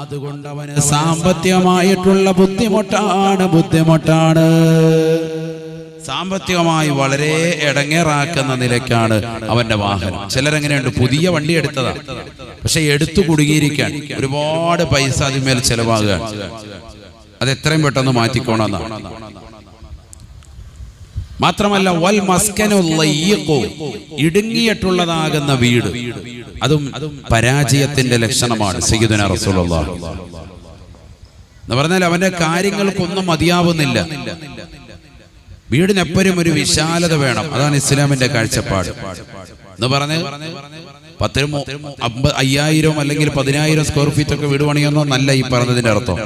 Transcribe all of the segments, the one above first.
അതുകൊണ്ട് അവന് സാമ്പത്തികമായിട്ടുള്ള ബുദ്ധിമുട്ടാണ് ബുദ്ധിമുട്ടാണ്. സാമ്പത്തികമായി വളരെ ഇടങ്ങേറാക്കുന്ന നിലയ്ക്കാണ് അവന്റെ വാഹനം. ചിലരെങ്ങനെയുണ്ട്? പുതിയ വണ്ടി എടുത്തതാ. പക്ഷെ എടുത്തു കുടുങ്ങിയിരിക്കാൻ ഒരുപാട് പൈസ അതിന്മേൽ ചെലവാകുകയാണ്. അത് എത്രയും പെട്ടെന്ന് മാറ്റിക്കോണമെന്നാണ് മാത്രമല്ല വൽ ഇടുങ്ങിയിട്ടുള്ളതാകുന്ന വീട്. അതും പരാജയത്തിന്റെ ലക്ഷണമാണ് സയ്യിദുന റസൂലുള്ളാഹി. എന്ന് പറഞ്ഞാൽ അവന്റെ കാര്യങ്ങൾക്കൊന്നും മതിയാവുന്നില്ല. വീടിനെപ്പോഴും ഒരു വിശാലത വേണം. അതാണ് ഇസ്ലാമിന്റെ കാഴ്ചപ്പാട്. എന്ന് പറഞ്ഞ് പത്തിരും അമ്പത് അയ്യായിരം അല്ലെങ്കിൽ പതിനായിരം സ്ക്വയർ ഫീറ്റ് ഒക്കെ വീട് പണിയൊന്നും നല്ല ഈ പറഞ്ഞതിന്റെ അർത്ഥം.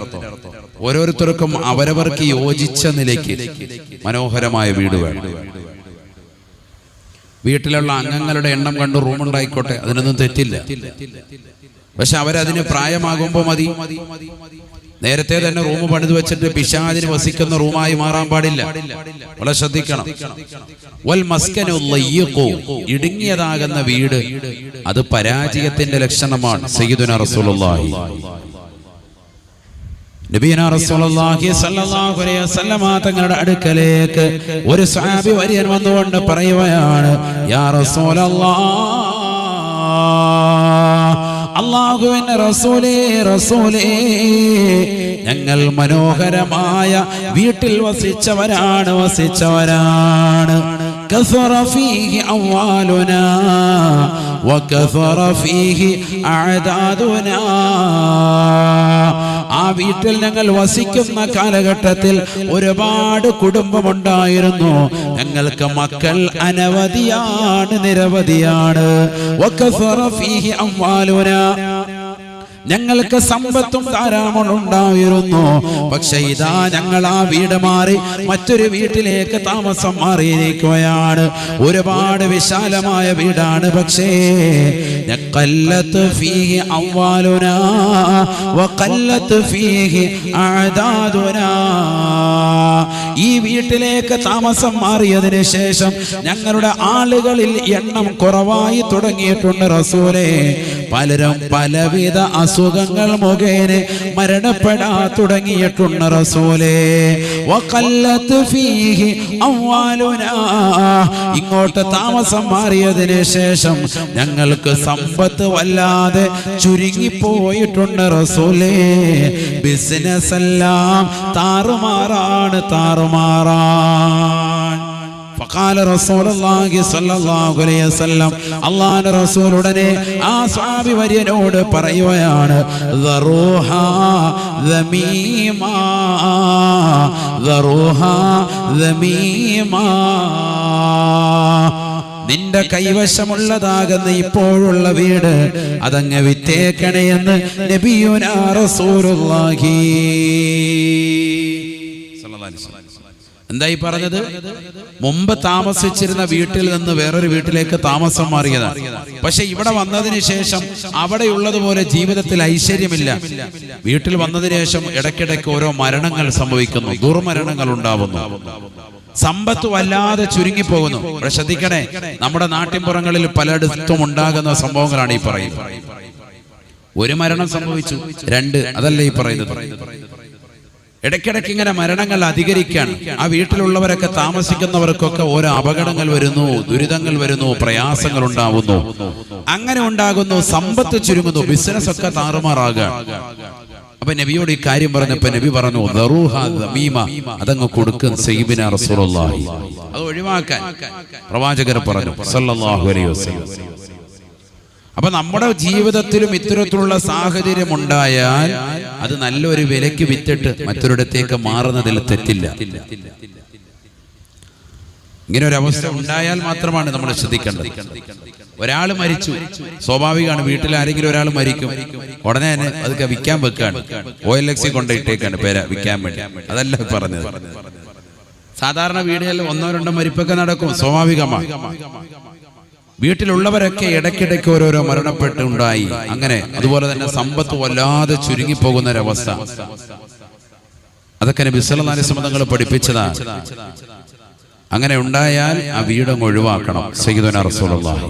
ഓരോരുത്തർക്കും അവരവർക്ക് യോജിച്ച നിലയ്ക്ക്. മനോഹരമായ വീട് വേണം. വീട്ടിലുള്ള അംഗങ്ങളുടെ എണ്ണം കണ്ട് റൂം ഉണ്ടായിക്കോട്ടെ അതിനൊന്നും തെറ്റില്ല. പക്ഷെ അവരതിന് പ്രായമാകുമ്പോൾ മതി. നേരത്തെ തന്നെ റൂം പണിതു വെച്ചിട്ട് പിശാദിന് വസിക്കുന്ന റൂമായി മാറാൻ പാടില്ല. വളരെ ശ്രദ്ധിക്കണം. വൽ ഇടുങ്ങിയതാകുന്ന വീട് അത് പരാജയത്തിന്റെ ലക്ഷണമാണ് സയ്യിദുന റസൂലുള്ളാഹി നബീന റസൂലുള്ളാഹി സ്വല്ലല്ലാഹു അലൈഹി വസല്ലമ തങ്ങളുടെ അടുക്കലേക്ക് ഒരു സ്വഹാബി വര്യൻ വന്നുകൊണ്ട് പറയുകയാണ് യാ റസൂലല്ലാഹ് അള്ളാഹുവിന്റെ റസൂലേ റസൂലേ ഞങ്ങൾ മനോഹരമായ വീട്ടിൽ വസിച്ചവരാണ് വസിച്ചവരാണ് كثر فيه أموالنا وكثر فيه أعدادنا ആ വീട്ടിൽ ഞങ്ങൾ വസിക്കുന്ന കാലഘട്ടത്തിൽ ഒരുപാട് കുടുംബമുണ്ടായിരുന്നു. ഞങ്ങൾക്ക് മക്കൾ അനവധിയാണ് നിരവധിയാണ്. ഞങ്ങൾക്ക് സമ്പത്തും ധാരാളം ഉണ്ടായിരുന്നു. പക്ഷെ ഇതാ ഞങ്ങൾ ആ വീട് മാറി മറ്റൊരു വീട്ടിലേക്ക് താമസം മാറിയിരിക്കുകയാണ്. ഒരുപാട് വിശാലമായ വീടാണ്. പക്ഷേ ഈ വീട്ടിലേക്ക് താമസം മാറിയതിന് ശേഷം ഞങ്ങളുടെ ആളുകളിൽ എണ്ണം കുറവായി തുടങ്ങിയിട്ടുണ്ട് റസൂലേ. പലരും പലവിധ അസുഖങ്ങൾ മുഖേന മരണപ്പെടാ തുടങ്ങിയിട്ടുണ്ട് റസൂലേ. ഇങ്ങോട്ട് താമസം മാറിയതിന് ശേഷം ഞങ്ങൾക്ക് സമ്പത്ത് വല്ലാതെ ചുരുങ്ങി ചുരുങ്ങിപ്പോയിട്ടുണ്ട് റസൂലേ. ബിസിനസ് എല്ലാം താറുമാറാണ് താറുമാറാൻ. ഫഖാല റസൂലുള്ളാഹി സ്വല്ലല്ലാഹു അലൈഹി വസല്ലം അള്ളാഹുവിന്റെ റസൂൽ ഉടനെ ആ സ്വാമി വര്യനോട് പറയുകയാണ് ദറൂഹ ദമീമ ദറൂഹ ദമീമ. നിന്റെ കൈവശമുള്ളതാകുന്ന ഇപ്പോഴുള്ള വീട് അതങ്ങ് വിറ്റേക്കണേയെന്ന് നബിയുനാ റസൂലുള്ളാഹി. സല്ലല്ലാഹു അലൈഹി വസല്ലം. എന്തായി പറഞ്ഞത്? മുമ്പ് താമസിച്ചിരുന്ന വീട്ടിൽ നിന്ന് വേറൊരു വീട്ടിലേക്ക് താമസം മാറിയതാണ് പക്ഷെ ഇവിടെ വന്നതിന് ശേഷം അവിടെയുള്ളതുപോലെ ജീവിതത്തിൽ ഐശ്വര്യമില്ല. വീട്ടിൽ വന്നതിന് ശേഷം ഇടയ്ക്കിടയ്ക്ക് ഓരോ മരണങ്ങൾ സംഭവിക്കുന്നു. ദുർമരണങ്ങൾ ഉണ്ടാവുന്നു. സമ്പത്ത് വല്ലാതെ ചുരുങ്ങിപ്പോകുന്നു. ഇവിടെ ശ്രദ്ധിക്കണേ നമ്മുടെ നാട്ടിൻപുറങ്ങളിൽ പലയിടത്തും ഉണ്ടാകുന്ന സംഭവങ്ങളാണ് ഈ പറയുന്നത്. ഒരു മരണം സംഭവിച്ചു. രണ്ട് അതല്ല ഈ പറയുന്നത്? ഇടയ്ക്കിടയ്ക്ക് ഇങ്ങനെ മരണങ്ങൾ അധികരിക്കാണ് ആ വീട്ടിലുള്ളവരൊക്കെ താമസിക്കുന്നവർക്കൊക്കെ ഓരോ അപകടങ്ങൾ വരുന്നു ദുരിതങ്ങൾ വരുന്നു പ്രയാസങ്ങൾ ഉണ്ടാവുന്നു. അങ്ങനെ ഉണ്ടാകുന്നു സമ്പത്ത് ചുരുങ്ങുന്നു ബിസിനസ് ഒക്കെ താറുമാറാകുക. അപ്പൊ നബിയോട് ഈ കാര്യം പറഞ്ഞപ്പോ നബി പറഞ്ഞു. അതങ്ങ് കൊടുക്കും അത് ഒഴിവാക്കാൻ പ്രവാചകർ പറഞ്ഞു സല്ലല്ലാഹു അലൈഹി വസല്ലം. അപ്പൊ നമ്മുടെ ജീവിതത്തിലും ഇത്തരത്തിലുള്ള സാഹചര്യം ഉണ്ടായാൽ അത് നല്ലൊരു വിലയ്ക്ക് വിറ്റിട്ട് മറ്റൊരിടത്തേക്ക് മാറുന്നതിൽ തെറ്റില്ല. ഇങ്ങനെ ഒരു അവസ്ഥ ഉണ്ടായാൽ മാത്രമാണ് നമ്മൾ ശ്രദ്ധിക്കേണ്ടത്. ഒരാൾ മരിച്ചു. സ്വാഭാവികമാണ് വീട്ടിൽ ആരെങ്കിലും ഒരാൾ മരിക്കും. ഉടനെ തന്നെ അതൊക്കെ വിൽക്കാൻ വെക്കാണ്. ഒ എൽ എക്സി കൊണ്ടിട്ടേക്കാണ് പേര വിൽക്കാൻ വേണ്ടി. അതല്ല പറഞ്ഞത്. സാധാരണ വീടുകളിൽ ഒന്നോ രണ്ടോ മരിപ്പൊക്കെ നടക്കും. സ്വാഭാവികമാണ് വീട്ടിലുള്ളവരൊക്കെ ഇടയ്ക്കിടയ്ക്ക് ഓരോരോ മരണപ്പെട്ടുണ്ടായി. അങ്ങനെ അതുപോലെ തന്നെ സമ്പത്ത് വല്ലാതെ ചുരുങ്ങിപ്പോകുന്ന ഒരവസ്ഥ അതൊക്കെ ബിസലനാലിസമതങ്ങൾ പഠിപ്പിച്ചതാണ്. അങ്ങനെ ഉണ്ടായാൽ ആ വീടങ്ങ് ഒഴിവാക്കണം സയ്യിദുന റസൂലുള്ളാഹി.